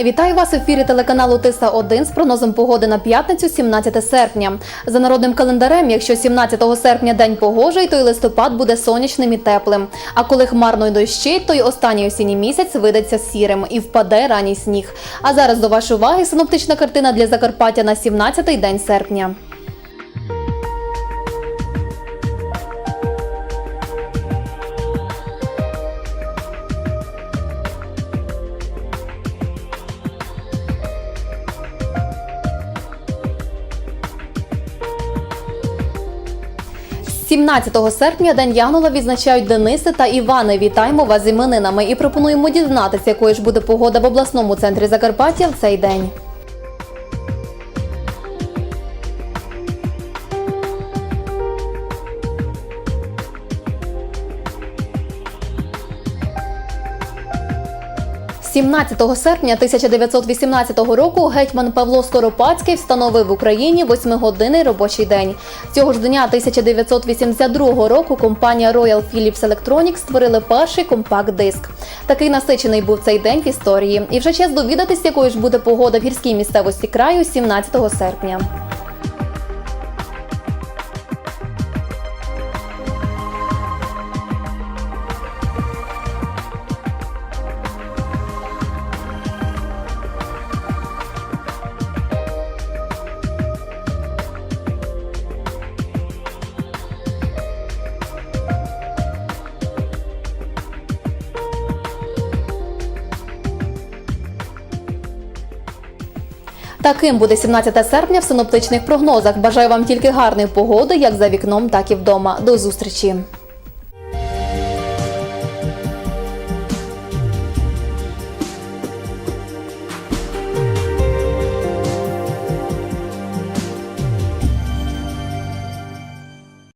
Вітаю вас в ефірі телеканалу Тиса 1 з прогнозом погоди на п'ятницю, 17 серпня. За народним календарем, якщо 17 серпня день погожий, то й листопад буде сонячним і теплим. А коли хмарно й дощить, то й останній осінній місяць видаться сірим і впаде ранній сніг. А зараз до вашої уваги синоптична картина для Закарпаття на 17-й день серпня. 17 серпня День Янгола відзначають Дениси та Івани. Вітаємо вас з іменинами і пропонуємо дізнатися, якою ж буде погода в обласному центрі Закарпаття в цей день. 17 серпня 1918 року гетьман Павло Скоропадський встановив в Україні восьмигодинний робочий день. Цього ж дня 1982 року компанія Royal Philips Electronics створили перший компакт-диск. Такий насичений був цей день в історії. І вже час довідатись, якою ж буде погода в гірській місцевості краю 17 серпня. Таким буде 17 серпня в синоптичних прогнозах. Бажаю вам тільки гарної погоди, як за вікном, так і вдома. До зустрічі!